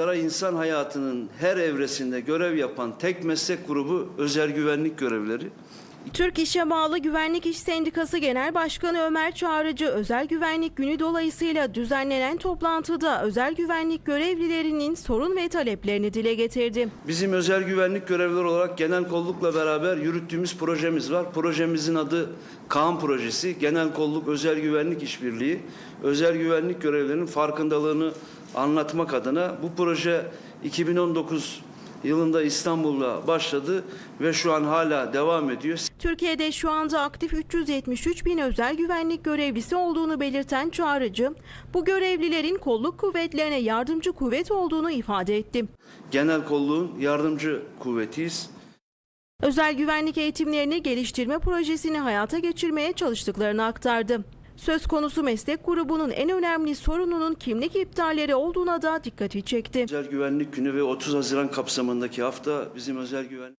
Saray insan hayatının her evresinde görev yapan tek meslek grubu özel güvenlik görevleri. Türk İş'e bağlı Güvenlik İş Sendikası Genel Başkanı Ömer Çağrıcı özel güvenlik günü dolayısıyla düzenlenen toplantıda özel güvenlik görevlilerinin sorun ve taleplerini dile getirdi. Bizim özel güvenlik görevlileri olarak genel kollukla beraber yürüttüğümüz projemiz var. Projemizin adı Kaan Projesi. Genel kolluk özel güvenlik işbirliği. Özel güvenlik görevlerinin farkındalığını anlatmak adına bu proje 2019 yılında İstanbul'da başladı ve şu an hala devam ediyor. Türkiye'de şu anda aktif 373 bin özel güvenlik görevlisi olduğunu belirten Çağrıcı, bu görevlilerin kolluk kuvvetlerine yardımcı kuvvet olduğunu ifade etti. Genel kolluğun yardımcı kuvvetiyiz. Özel güvenlik eğitimlerini geliştirme projesini hayata geçirmeye çalıştıklarını aktardı. Söz konusu meslek grubunun en önemli sorununun kimlik iptalleri olduğuna da dikkati çekti. Özel güvenlik günü ve 30 Haziran kapsamındaki hafta bizim özel güvenlik